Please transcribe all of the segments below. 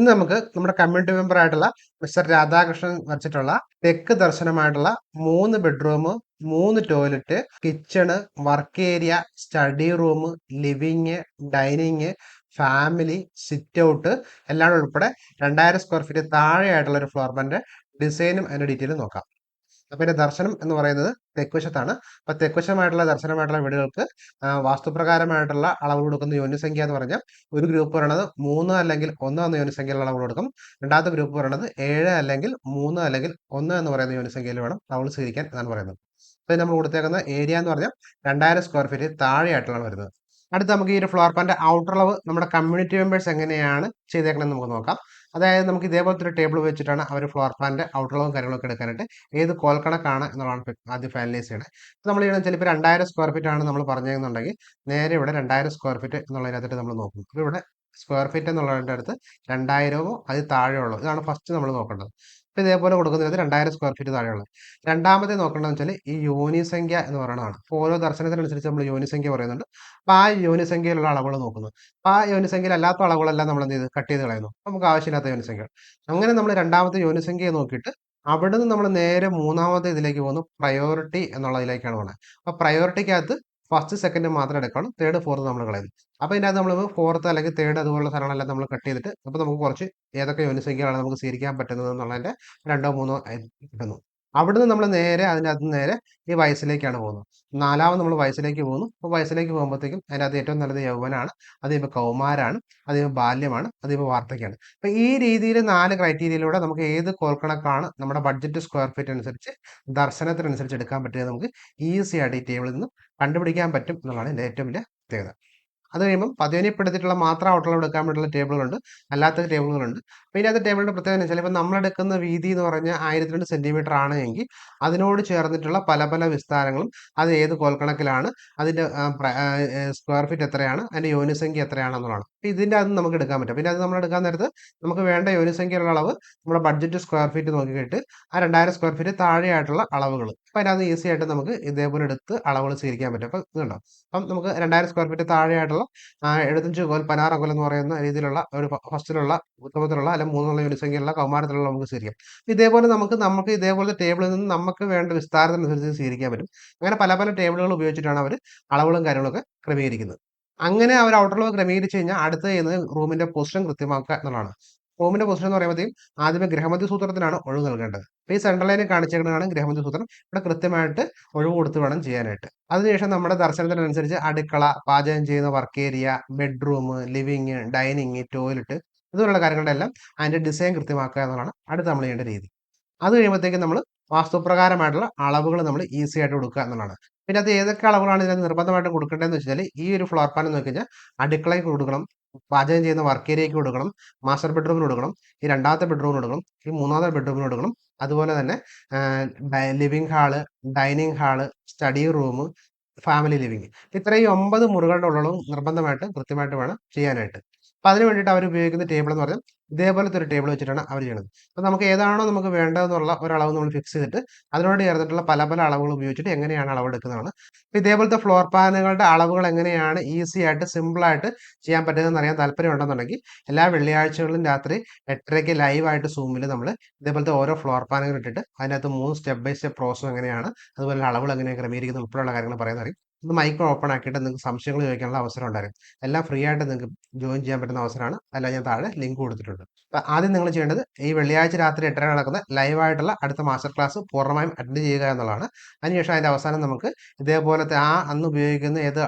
ഇന്ന് നമുക്ക് നമ്മുടെ കമ്മ്യൂണിറ്റി മെമ്പർ ആയിട്ടുള്ള മിസ്റ്റർ രാധാകൃഷ്ണൻ വച്ചിട്ടുള്ള തെക്ക് ദർശനമായിട്ടുള്ള മൂന്ന് ബെഡ്റൂം മൂന്ന് toilet kitchen work area study room living dining family sit out എല്ലാം ഉൾപ്പെടെ രണ്ടായിരം സ്ക്വയർ ഫീറ്റ് താഴെയായിട്ടുള്ള ഒരു ഫ്ലോർ പ്ലാന്റെ ഡിസൈനും അതിന്റെ ഡീറ്റെയിലും നോക്കാം. ഇതിന്റെ ദർശനം എന്ന് പറയുന്നത് തെക്കുവശത്താണ്. അപ്പൊ തെക്കുവശമായിട്ടുള്ള ദർശനമായിട്ടുള്ള വീടുകൾക്ക് വാസ്തുപ്രകാരമായിട്ടുള്ള അളവ് കൊടുക്കുന്ന യോനിസംഖ്യ എന്ന് പറഞ്ഞാൽ ഒരു ഗ്രൂപ്പ് പറയണത് മൂന്ന് അല്ലെങ്കിൽ ഒന്ന് എന്ന യോനിസംഖ്യയിലുള്ള അളവ് കൊടുക്കും. രണ്ടാമത്തെ ഗ്രൂപ്പ് പറയണത് ഏഴ് അല്ലെങ്കിൽ മൂന്ന് അല്ലെങ്കിൽ ഒന്ന് എന്ന് പറയുന്ന യോനിസംഖ്യയിൽ വേണം അളവ് സ്വീകരിക്കാൻ എന്നാണ് പറയുന്നത്. അപ്പൊ നമ്മൾ കൊടുത്തേക്കുന്ന ഏരിയ എന്ന് പറഞ്ഞാൽ രണ്ടായിരം സ്ക്വയർ ഫീറ്റ് താഴെയായിട്ടുള്ളതാണ് വരുന്നത്. അടുത്ത നമുക്ക് ഈ ഒരു ഫ്ലോർ പ്ലാന്റെ ഔട്ടർ അളവ് നമ്മുടെ കമ്മ്യൂണിറ്റി മെമ്പേഴ്സ് എങ്ങനെയാണ് ചെയ്തേക്കണമെന്ന് നമുക്ക് നോക്കാം. അതായത് നമുക്ക് ഇതേപോലത്തെ ഒരു ടേബിൾ വെച്ചിട്ടാണ് അവർ ഫ്ലോർ പ്ലാന്റെ ഔട്ടർ അളവും കാര്യങ്ങളൊക്കെ എടുക്കാനായിട്ട് ഏത് കോൽക്കണക്കാണ് എന്നുള്ളതാണ് ആദ്യം ഫൈനലൈസ് ചെയ്യുന്നത് നമ്മൾ ചെയ്യണം ചിലപ്പോൾ രണ്ടായിരം സ്ക്വയർ ഫീറ്റ് ആണ് നമ്മൾ പറഞ്ഞതെന്നുണ്ടെങ്കിൽ നേരെ ഇവിടെ രണ്ടായിരം സ്ക്വയർ ഫീറ്റ് എന്നുള്ളതിനകത്തിട്ട് നമ്മൾ നോക്കും. ഇവിടെ സ്ക്വയർ ഫീറ്റ് എന്നുള്ളതിന്റെ അടുത്ത് രണ്ടായിരമോ അതിൽ താഴെയുള്ളൂ ഇതാണ് ഫസ്റ്റ് നമ്മൾ നോക്കേണ്ടത്. അപ്പോൾ ഇതേപോലെ കൊടുക്കുന്നത് രണ്ടായിരം സ്ക്വയർ ഫീറ്റ് താഴെയുള്ള രണ്ടാമത്തെ നോക്കേണ്ടതെന്ന് വെച്ചാൽ ഈ യോനി സംഖ്യ എന്ന് പറയുന്നതാണ് അപ്പോൾ ഓരോ ദർശനത്തിനനുസരിച്ച് നമ്മൾ യോനി സംഖ്യ പറയുന്നുണ്ട്. അപ്പോൾ ആ യോനി സംഖ്യയിലുള്ള അളവുകൾ നോക്കുന്നു. അപ്പോൾ ആ യോനി സംഖ്യയിൽ അല്ലാത്ത അളവുകളെല്ലാം നമ്മൾ എന്ത് ചെയ്ത്? കട്ട് ചെയ്ത് കളയുന്നു. നമുക്ക് ആവശ്യമില്ലാത്ത യോനി സംഖ്യ അങ്ങനെ നമ്മൾ രണ്ടാമത്തെ യോനി സംഖ്യയെ നോക്കിയിട്ട് അവിടെ നിന്ന് നമ്മൾ നേരെ മൂന്നാമത്തെ ഇതിലേക്ക് പോകുന്നു. പ്രയോറിറ്റി എന്നുള്ളതിലേക്കാണ് പോകുന്നത് അപ്പോൾ പ്രയോറിറ്റിക്കകത്ത് ഫസ്റ്റ് സെക്കൻഡ് മാത്രം എടുക്കണം. തേർഡ് ഫോർത്ത് നമ്മൾ കളയുന്നു. അപ്പോൾ ഇതിനകത്ത് നമ്മൾ ഫോർത്ത് അല്ലെങ്കിൽ തേർഡ് അതുപോലുള്ള സ്ഥലങ്ങളെല്ലാം നമ്മൾ കട്ട് ചെയ്തിട്ട് അപ്പോൾ നമുക്ക് കുറച്ച് ഏതൊക്കെ യോനിസംഖ്യകളാണ് നമുക്ക് സ്വീകരിക്കാൻ പറ്റുന്നത് എന്നുള്ളതിന്റെ രണ്ടോ മൂന്നോ കിട്ടുന്നു. അവിടുന്ന് നമ്മൾ നേരെ അതിനകത്ത് നേരെ ഈ വയസ്സിലേക്കാണ് പോകുന്നത്. നാലാമത് നമ്മൾ വയസ്സിലേക്ക് പോകുന്നു. അപ്പോൾ വയസ്സിലേക്ക് പോകുമ്പോഴത്തേക്കും അതിനകത്ത് ഏറ്റവും നല്ലത് യൗവനാണ് അതിപ്പോൾ കൗമാരാണ് അതിപ്പോൾ ബാല്യമാണ് അതിപ്പോൾ വാർദ്ധക്യമാണ്. അപ്പോൾ ഈ രീതിയിൽ നാല് ക്രൈറ്റീരിയയിലൂടെ നമുക്ക് ഏത് കോൽക്കണക്കാണ് നമ്മുടെ ബഡ്ജറ്റ് സ്ക്വയർ ഫീറ്റ് അനുസരിച്ച് ദർശനത്തിനനുസരിച്ച് എടുക്കാൻ പറ്റുക നമുക്ക് ഈസി ആയിട്ട് ഈ ടേബിളിൽ നിന്ന് കണ്ടുപിടിക്കാൻ പറ്റും എന്നുള്ളതാണ് എന്റെ ഏറ്റവും വലിയ പ്രത്യേകത. അത് കഴിയുമ്പം പതിവിനെപ്പെടുത്തിയിട്ടുള്ള മാത്രം ഔട്ടളവ് എടുക്കാൻ വേണ്ടിയുള്ള ടേബിളുകളുണ്ട്. അല്ലാത്ത ടേബിളുകളുണ്ട്. അപ്പോൾ ഇതിനകത്ത് ടേബിളിന്റെ പ്രത്യേകത ഇപ്പം നമ്മളെടുക്കുന്ന വീതി എന്ന് പറഞ്ഞാൽ ആയിരത്തി രണ്ട് സെന്റിമീറ്റർ ആണ് എങ്കിൽ അതിനോട് ചേർന്നിട്ടുള്ള പല പല വിസ്താരങ്ങളും അത് ഏത് കോൽക്കണക്കിലാണ് അതിന്റെ സ്ക്വയർ ഫീറ്റ് എത്രയാണ് അതിന്റെ യോനിസംഖ്യ എത്രയാണെന്നുള്ളതാണ്. അപ്പോൾ ഇതിന്റെ അത് നമുക്ക് എടുക്കാൻ പറ്റും. പിന്നെ അത് നമ്മൾ എടുക്കാൻ നേരത്ത് നമുക്ക് വേണ്ട യോനിസംഖ്യയുള്ള അളവ് നമ്മുടെ ബഡ്ജറ്റ് സ്ക്വയർ ഫീറ്റ് നോക്കിയിട്ട് ആ രണ്ടായിരം സ്ക്വയർ ഫീറ്റ് താഴെയായിട്ടുള്ള അളവുകൾ. അപ്പോൾ അതിനകത്ത് ഈസി ആയിട്ട് നമുക്ക് ഇതേപോലെ എടുത്ത് അളവുകൾ സ്വീകരിക്കാൻ പറ്റും. അപ്പോൾ ഇതുണ്ടോ? അപ്പം നമുക്ക് രണ്ടായിരം സ്ക്വയർ ഫീറ്റ് താഴെയായിട്ടുള്ള എഴുപത്തഞ്ച് കോൽ പതിനാറ് കോൽ എന്ന് പറയുന്ന രീതിയിലുള്ള ഒരു ഹോസ്റ്റലുള്ള ഉത്തമത്തിലുള്ള അല്ലെങ്കിൽ മൂന്നുള്ള യൂണിസംഖ്യയുള്ള കൗമാരത്തിലുള്ള നമുക്ക് സ്വീകരിക്കാം ഇതേപോലെ നമുക്ക് നമുക്ക് ഇതേപോലത്തെ ടേബിളിൽ നിന്ന് നമുക്ക് വേണ്ട വിസ്താരത്തിനനുസരിച്ച് സ്വീകരിക്കാൻ പറ്റും. അങ്ങനെ പല പല ടേബിളുകൾ ഉപയോഗിച്ചിട്ടാണ് അവർ അളവുകളും കാര്യങ്ങളൊക്കെ ക്രമീകരിക്കുന്നത്. അങ്ങനെ അവർ ഔട്ടർലോ ക്രമീകരിച്ച് കഴിഞ്ഞാൽ അടുത്ത് ചെയ്യുന്നത് റൂമിന്റെ പൊസിഷൻ കൃത്യമാക്കുക എന്നുള്ളതാണ്. റൂമിന്റെ പൊസിഷൻ എന്ന് പറയുമ്പോഴത്തേക്കും ആദ്യമേ ഗ്രഹമതി സൂത്രത്തിനാണ് ഒഴിവ് നൽകേണ്ടത്. അപ്പോൾ ഈ സെൻട്രൽ ലൈനിൽ കാണിച്ചേക്കുന്നതാണ് ഗ്രഹമതി സൂത്രം. ഇവിടെ കൃത്യമായിട്ട് ഒഴിവ് കൊടുത്ത് വേണം ചെയ്യാനായിട്ട്. അതിനുശേഷം നമ്മുടെ ദർശനത്തിനനുസരിച്ച് അടുക്കള പാചകം ചെയ്യുന്ന work area bedroom living dining toilet ഇതുപോലുള്ള കാര്യങ്ങളുടെ എല്ലാം അതിന്റെ ഡിസൈൻ കൃത്യമാക്കുക എന്നുള്ളതാണ് അടുത്ത് നമ്മൾ ചെയ്യേണ്ട രീതി. അത് കഴിയുമ്പോഴത്തേക്കും നമ്മൾ വാസ്തുപ്രകാരമായിട്ടുള്ള അളവുകൾ നമ്മൾ ഈസി ആയിട്ട് കൊടുക്കുക എന്നുള്ളതാണ്. പിന്നെ അത് ഏതൊക്കെ അളവുകളാണ് ഇതിനകത്ത് നിർബന്ധമായിട്ട് കൊടുക്കേണ്ടതെന്ന് വെച്ചാൽ ഈ ഒരു ഫ്ലോർ പ്ലാൻ എന്ന് കഴിഞ്ഞാൽ അടുക്കളയ്ക്ക് കൊടുക്കണം പാചകം ചെയ്യുന്ന വർക്ക് ഏരിയയ്ക്ക് കൊടുക്കണം മാസ്റ്റർ ബെഡ്റൂമിന് കൊടുക്കണം ഈ രണ്ടാമത്തെ ബെഡ്റൂമിന് കൊടുക്കണം ഈ മൂന്നാമത്തെ ബെഡ്റൂമിന് കൊടുക്കണം. അതുപോലെ തന്നെ living hall dining hall study room family living ഇത്രയും ഒമ്പത് മുറികളുടെ ഉള്ളളവും നിർബന്ധമായിട്ട് കൃത്യമായിട്ട് വേണം ചെയ്യാനായിട്ട്. അപ്പം അതിന് വേണ്ടിയിട്ട് അവർ ഉപയോഗിക്കുന്ന ടേബിൾ എന്ന് പറഞ്ഞാൽ ഇതേപോലത്തെ ഒരു ടേബിൾ വെച്ചിട്ടാണ് അവർ ചെയ്യുന്നത്. അപ്പം നമുക്ക് ഏതാണോ നമുക്ക് വേണ്ടതെന്നുള്ള ഒരു അളവ് നമ്മൾ ഫിക്സ് ചെയ്തിട്ട് അതിനോട് ചേർന്നിട്ടുള്ള പല പല അളവുകൾ ഉപയോഗിച്ചിട്ട് എങ്ങനെയാണ് അളവെടുക്കുന്നതാണ് അപ്പം ഇതേപോലത്തെ ഫ്ലോർ പ്ലാനുകളുടെ അളവുകൾ എങ്ങനെയാണ് ഈസി ആയിട്ട് സിമ്പിൾ ആയിട്ട് ചെയ്യാൻ പറ്റുന്നതെന്ന് അറിയാൻ താല്പര്യം ഉണ്ടെന്നുണ്ടെങ്കിൽ എല്ലാ വെള്ളിയാഴ്ചകളിലും രാത്രി എട്ടരയ്ക്ക് ലൈവായിട്ട് സൂമിൽ നമ്മൾ ഇതേപോലത്തെ ഓരോ ഫ്ലോർ പ്ലാനുകൾ ഇട്ടിട്ട് അതിനകത്ത് മൂന്ന് സ്റ്റെപ്പ് ബൈ സ്റ്റെപ്പ് പ്രോസസ് എങ്ങനെയാണ് അതുപോലെ അളവുകൾ എങ്ങനെയാണ് ക്രമീകരിക്കുന്നത് ഉൾപ്പെടെയുള്ള കാര്യങ്ങൾ പറയുന്നത് ഇത് മൈക്ക് ഓപ്പൺ ആക്കിയിട്ട് നിങ്ങൾക്ക് സംശയങ്ങൾ ചോദിക്കാനുള്ള അവസരം ഉണ്ടായിരുന്നു. എല്ലാം ഫ്രീ ആയിട്ട് നിങ്ങൾക്ക് ജോയിൻ ചെയ്യാൻ പറ്റുന്ന അവസരമാണ്. അല്ല ഞാൻ താഴെ ലിങ്ക് കൊടുത്തിട്ടുണ്ട്. അപ്പോൾ ആദ്യം നിങ്ങൾ ചെയ്യേണ്ടത് ഈ വെള്ളിയാഴ്ച രാത്രി എട്ടര നടക്കുന്ന ലൈവായിട്ടുള്ള അടുത്ത മാസ്റ്റർ ക്ലാസ് പൂർണമായും അറ്റൻഡ് ചെയ്യുക എന്നുള്ളതാണ്. അതിനുശേഷം അതിന്റെ അവസാനം നമുക്ക് ഇതേപോലത്തെ ആ അന്ന് ഉപയോഗിക്കുന്ന ഏത്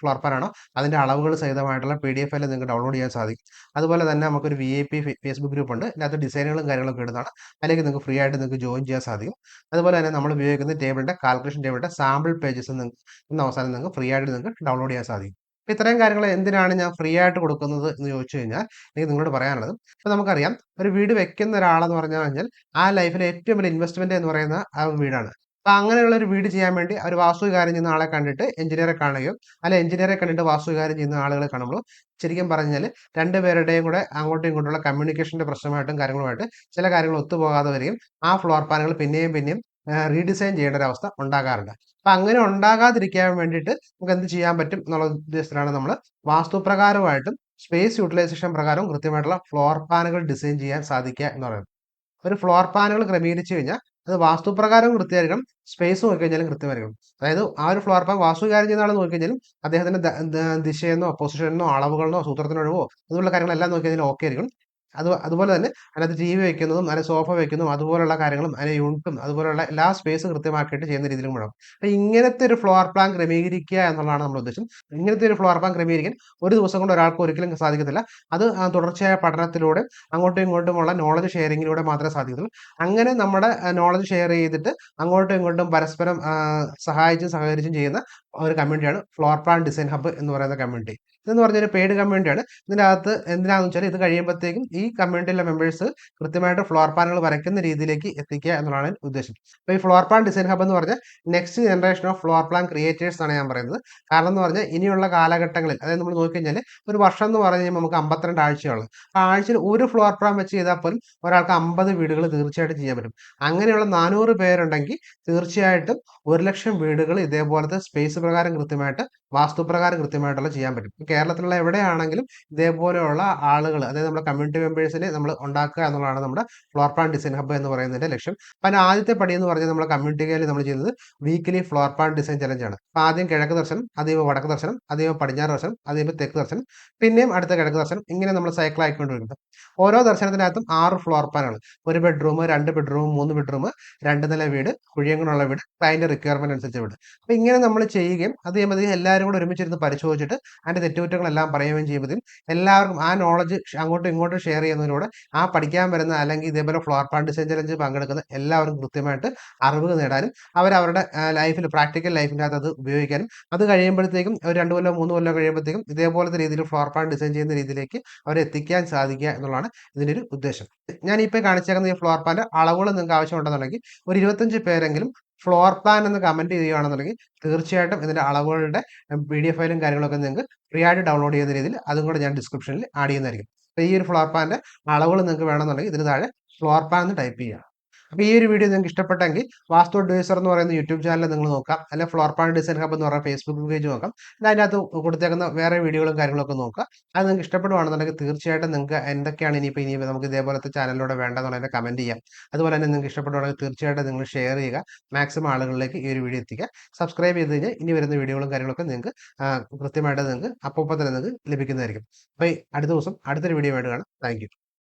ഫ്ലോർ പ്ലാനാണോ അതിന്റെ അളവുകൾ സഹിതമായിട്ടുള്ള പി ഡി എഫ് എല്ലാം നിങ്ങൾക്ക് ഡൗൺലോഡ് ചെയ്യാൻ സാധിക്കും. അതുപോലെ തന്നെ നമുക്കൊരു V I P Facebook group ഉണ്ട്. അതിനകത്ത് ഡിസൈനുകളും കാര്യങ്ങളൊക്കെ ഇടുന്നതാണ്. അല്ലെങ്കിൽ നിങ്ങൾക്ക് ഫ്രീ ആയിട്ട് നിങ്ങൾക്ക് ജോയിൻ ചെയ്യാൻ സാധിക്കും. അതുപോലെ തന്നെ നമ്മൾ ഉപയോഗിക്കുന്ന ടേബിളിന്റെ കാൽക്കുലേഷൻ ടേബിളിന്റെ സാമ്പിൾ പേജസ് നിങ്ങൾക്ക് ഇന്ന് അവസാനം നിങ്ങൾക്ക് ഫ്രീ ആയിട്ട് നിങ്ങൾക്ക് ഡൗൺലോഡ് ചെയ്യാൻ സാധിക്കും. അപ്പോൾ ഇത്രയും കാര്യങ്ങൾ എന്തിനാണ് ഞാൻ ഫ്രീ ആയിട്ട് കൊടുക്കുന്നത് എന്ന് ചോദിച്ചു കഴിഞ്ഞാൽ എനിക്ക് നിങ്ങളോട് പറയാനുള്ളത്. ഇപ്പോൾ നമുക്കറിയാം ഒരു വീട് വെക്കുന്ന ഒരാളെന്ന് പറഞ്ഞു കഴിഞ്ഞാൽ ആ ലൈഫിലെ ഏറ്റവും വലിയ ഇൻവെസ്റ്റ്മെന്റ് എന്ന് പറയുന്ന ആ വീടാണ്. അപ്പൊ അങ്ങനെയുള്ള ഒരു വീട് ചെയ്യാൻ വേണ്ടി ഒരു വാസ്തു കാര്യം ചെയ്യുന്ന ആളെ കണ്ടിട്ട് എഞ്ചിനീയറെ കാണുകയോ അല്ലെ എഞ്ചിനീയറെ കണ്ടിട്ട് വാസ്തു കാര്യം ചെയ്യുന്ന ആളുകളെ കാണുമ്പോൾ ശരിക്കും പറഞ്ഞാൽ രണ്ടുപേരുടെയും കൂടെ അങ്ങോട്ടും ഇങ്ങോട്ടുള്ള കമ്മ്യൂണിക്കേഷന്റെ പ്രശ്നമായിട്ടും കാര്യങ്ങളുമായിട്ട് ചില കാര്യങ്ങൾ ഒത്തുപോകാതെ വരികയും ആ ഫ്ലോർ പ്ലാനുകൾ പിന്നെയും പിന്നെയും റീഡിസൈൻ ചെയ്യേണ്ട ഒരു അവസ്ഥ ഉണ്ടാകാറുണ്ട്. അപ്പൊ അങ്ങനെ ഉണ്ടാകാതിരിക്കാൻ വേണ്ടിയിട്ട് നമുക്ക് എന്ത് ചെയ്യാൻ പറ്റും എന്നുള്ള ഉദ്ദേശത്തിലാണ് നമ്മൾ വാസ്തുപ്രകാരമായിട്ടും സ്പേസ് യൂട്ടിലൈസേഷൻ പ്രകാരം കൃത്യമായിട്ടുള്ള ഫ്ലോർ പ്ലാനുകൾ ഡിസൈൻ ചെയ്യാൻ സാധിക്കുക എന്ന് പറയുന്നത്. ഒരു ഫ്ലോർ പ്ലാനുകൾ ക്രമീകരിച്ചു കഴിഞ്ഞാൽ അത് വാസ്തുപ്രകാരം കൃത്യമായിരിക്കണം. സ്പേസ് നോക്കിക്കഴിഞ്ഞാലും കൃത്യമായിരിക്കണം. അതായത് ആ ഒരു ഫ്ലോർ വാസ്തു കാര്യം ചെയ്യുന്ന ആൾ നോക്കിക്കഴിഞ്ഞാലും അദ്ദേഹത്തിന്റെ ദിശയെന്നോ പൊസിഷനെന്നോ അളവുകളെന്നോ സൂത്രത്തിനൊഴിവോ അതുപോലുള്ള കാര്യങ്ങളെല്ലാം നോക്കിക്കഴിഞ്ഞാൽ ഓക്കെ ആയിരിക്കും. അത് അതുപോലെ തന്നെ അതിനകത്ത് ടി വി വെക്കുന്നതും അതിന് സോഫ വെക്കുന്നതും അതുപോലുള്ള കാര്യങ്ങളും അതിന് യൂണിറ്റും അതുപോലുള്ള എല്ലാ സ്പേസും കൃത്യമാക്കിയിട്ട് ചെയ്യുന്ന രീതിയിലും വേണം അപ്പൊ ഇങ്ങനത്തെ ഒരു ഫ്ലോർ പ്ലാൻ ക്രമീകരിക്കുക എന്നുള്ളതാണ് നമ്മുടെ ഉദ്ദേശം. ഇങ്ങനത്തെ ഒരു ഫ്ലോർ പ്ലാൻ ക്രമീകരിക്കാൻ ഒരു ദിവസം കൊണ്ട് ഒരാൾക്ക് ഒരിക്കലും സാധിക്കത്തില്ല. അത് തുടർച്ചയായ പഠനത്തിലൂടെ അങ്ങോട്ടും ഇങ്ങോട്ടുമുള്ള നോളജ് ഷെയറിങ്ങിലൂടെ മാത്രമേ സാധിക്കത്തുള്ളൂ. അങ്ങനെ നമ്മുടെ നോളജ് ഷെയർ ചെയ്തിട്ട് അങ്ങോട്ടും ഇങ്ങോട്ടും പരസ്പരം സഹായിച്ചും സഹകരിച്ചും ചെയ്യുന്ന ഒരു കമ്മ്യൂണിറ്റിയാണ് ഫ്ലോർ പ്ലാൻ ഡിസൈൻ ഹബ്ബ് എന്ന് പറയുന്ന കമ്മ്യൂണിറ്റി ഇതെന്ന് പറഞ്ഞൊരു പെയ്ഡ് കമ്മ്യൂണിറ്റിയാണ് ഇതിന്റെ അകത്ത് എന്തിനാണെന്ന് വെച്ചാൽ ഇത് കഴിയുമ്പോഴത്തേക്കും ഈ കമ്മ്യൂണിറ്റിയിലെ മെമ്പേഴ്സ് കൃത്യമായിട്ട് ഫ്ലോർ പാനുകൾ വരയ്ക്കുന്ന രീതിയിലേക്ക് എത്തിക്കുക എന്നുള്ളതാണ് ഉദ്ദേശം. അപ്പോൾ ഈ ഫ്ലോർ പ്ലാൻ ഡിസൈൻ ഹബ് എന്ന് പറഞ്ഞാൽ next generation of floor plan creators ആണ് ഞാൻ പറയുന്നത്. കാരണം എന്ന് പറഞ്ഞാൽ ഇനിയുള്ള കാലഘട്ടങ്ങളിൽ അതായത് നമ്മൾ നോക്കിക്കഴിഞ്ഞാൽ ഒരു വർഷം എന്ന് പറഞ്ഞു കഴിഞ്ഞാൽ നമുക്ക് അമ്പത്തിരണ്ട് ആഴ്ചയുള്ളൂ. ആ ആഴ്ചയിൽ ഒരു ഫ്ലോർ പ്ലാൻ വെച്ച് ചെയ്താൽ പോലും ഒരാൾക്ക് അമ്പത് വീടുകൾ തീർച്ചയായിട്ടും ചെയ്യാൻ പറ്റും. അങ്ങനെയുള്ള നാനൂറ് പേരുണ്ടെങ്കിൽ തീർച്ചയായിട്ടും ഒരു ലക്ഷം വീടുകൾ ഇതേപോലത്തെ സ്പേസ് പ്രകാരം കൃത്യമായിട്ട് വാസ്തുപ്രകാരം കൃത്യമായിട്ടുള്ള ചെയ്യാൻ പറ്റും. കേരളത്തിലുള്ള എവിടെയാണെങ്കിലും ഇതേപോലെയുള്ള ആളുകൾ അതായത് നമ്മുടെ കമ്മ്യൂണിറ്റി മെമ്പേഴ്സിനെ നമ്മൾ ഉണ്ടാക്കുക എന്നുള്ളതാണ് നമ്മുടെ ഫ്ലോർ പ്ലാൻ ഡിസൈൻ ഹബ്ബ് എന്ന് പറയുന്നതിന്റെ ലക്ഷ്യം. അപ്പം അതിന് ആദ്യത്തെ പടി എന്ന് പറഞ്ഞാൽ നമ്മുടെ കമ്മ്യൂണിറ്റി കമ്മ്യൂണിറ്റിയിൽ നമ്മൾ ചെയ്യുന്നത് വീക്കിലി ഫ്ലോർ പ്ലാൻ ഡിസൈൻ ചലഞ്ചാണ് ആണ്. ആദ്യം കിഴക്ക് ദർശനം അതീവ വടക്ക് ദർശനം അതീവ പടിഞ്ഞാറ് ദർശനം അതീവ തെക്ക് ദർശനം പിന്നെയും അടുത്ത കിഴക്ക് ദർശനം. ഇങ്ങനെ നമ്മൾ സൈക്കിൾ ആയിക്കൊണ്ടിരിക്കുന്നത് ഓരോ ദർശനത്തിനകത്തും ആറ് ഫ്ലോർ പ്ലാനാണ് ഒരു ബെഡ്റൂം രണ്ട് ബെഡ്റൂം മൂന്ന് ബെഡ്റൂം രണ്ട് നില വീട് കുഴിയങ്ങളുള്ള വീട് ക്ലയന്റ് റിക്വയർമെന്റ് അനുസരിച്ച് വീട്. അപ്പോൾ ഇങ്ങനെ നമ്മൾ ചെയ്യുകയും അത് ചെയ്യുമ്പോഴത്തേക്കും എല്ലാവരും കൂടെ ഒരുമിച്ചിരുന്ന് പരിശോധിച്ചിട്ട് അതിന്റെ തെറ്റുകുറ്റങ്ങളെല്ലാം പറയുകയും ചെയ്യുമ്പോൾ എല്ലാവർക്കും ആ നോളജ് അങ്ങോട്ടും ഇങ്ങോട്ടും ഷെയർ ചെയ്യുന്നതിലൂടെ ആ പഠിക്കാൻ വരുന്ന അല്ലെങ്കിൽ ഇതേപോലെ ഫ്ലോർ പ്ലാൻ ഡിസൈൻ ചലഞ്ച് പങ്കെടുക്കുന്ന എല്ലാവർക്കും കൃത്യമായിട്ട് അറിവ് നേടാനും അവരവരുടെ ലൈഫിൽ പ്രാക്ടിക്കൽ ലൈഫിന്റെ അത് ഉപയോഗിക്കാനും അത് കഴിയുമ്പോഴത്തേക്കും ഒരു രണ്ട് കൊല്ലം മൂന്ന് കൊല്ലം കഴിയുമ്പോഴത്തേക്കും ഇതേപോലത്തെ രീതിയിൽ ഫ്ലോർ പ്ലാൻ ഡിസൈൻ ചെയ്യുന്ന രീതിയിലേക്ക് അവരെ എത്തിക്കാൻ സാധിക്കുക എന്നുള്ളതാണ് ഇതിന്റെ ഒരു ഉദ്ദേശം. ഞാൻ ഇപ്പോൾ കാണിച്ചേക്കുന്ന ഈ ഫ്ലോർ പ്ലാന്റെ അളവുകൾ നിങ്ങൾക്ക് ആവശ്യമുണ്ടെന്നുണ്ടെങ്കിൽ ഒരു ഇരുപത്തഞ്ച് പേരെങ്കിലും ഫ്ലോർ പ്ലാൻ എന്ന് കമന്റ് ചെയ്യുകയാണെന്നുണ്ടെങ്കിൽ തീർച്ചയായിട്ടും ഇതിന്റെ അളവുകളുടെ പി ഡി എഫ് ഫയലും കാര്യങ്ങളൊക്കെ നിങ്ങൾക്ക് ഫ്രീ ആയിട്ട് ഡൗൺലോഡ് ചെയ്യുന്ന രീതിയിൽ അതും കൂടെ ഞാൻ ഡിസ്ക്രിപ്ഷനിൽ ആഡ് ചെയ്യുന്നതായിരിക്കും. അപ്പോൾ ഈ ഒരു ഫ്ലോർ പ്ലാന്റെ അളവുകൾ നിങ്ങൾക്ക് വേണമെന്നുണ്ടെങ്കിൽ ഇതിന് താഴെ ഫ്ലോർ പ്ലാൻ എന്ന് ടൈപ്പ് ചെയ്യുക. അപ്പോൾ ഈ ഒരു വീഡിയോ നിങ്ങൾക്ക് ഇഷ്ടപ്പെട്ടെങ്കിൽ വാസ്തു അഡ്വൈസർ എന്ന് പറയുന്ന യൂട്യൂബ് ചാനൽ നിങ്ങൾ നോക്കാം. അല്ലെങ്കിൽ ഫ്ലോർ പ്ലാൻ ഡിസൈൻ ഹബ് എന്ന് പറയുന്ന ഫേസ്ബുക്ക് പേജ് നോക്കാം. അതിനകത്ത് കൊടുത്തേക്കുന്ന വേറെ വീഡിയോകളും കാര്യങ്ങളൊക്കെ നോക്കാം അത് നിങ്ങൾക്ക് ഇഷ്ടപ്പെടുവാണെന്നുണ്ടെങ്കിൽ തീർച്ചയായിട്ടും നിങ്ങൾക്ക് എന്തൊക്കെയാണ് ഇനിയിപ്പോൾ ഇനി നമുക്ക് ഇതേപോലത്തെ ചാനലിലൂടെ വേണ്ടതെന്നുള്ളതിനെ കമന്റ് ചെയ്യാം. അതുപോലെ തന്നെ നിങ്ങൾക്ക് ഇഷ്ടപ്പെടുവാണെങ്കിൽ തീർച്ചയായിട്ടും നിങ്ങൾ ഷെയർ ചെയ്യുക. മാക്സിമം ആളുകളിലേക്ക് ഈ ഒരു വീഡിയോ എത്തിക്കുക. സബ്സ്ക്രൈബ് ചെയ്ത് കഴിഞ്ഞാൽ ഇനി വരുന്ന വീഡിയോകളും കാര്യങ്ങളൊക്കെ നിങ്ങൾക്ക് കൃത്യമായിട്ട് നിങ്ങൾക്ക് അപ്പോൾ തന്നെ നിങ്ങൾക്ക് ലഭിക്കുന്നതായിരിക്കും. അപ്പോൾ അടുത്ത ദിവസം അടുത്തൊരു വീഡിയോ ആയിട്ട് കാണാം. താങ്ക്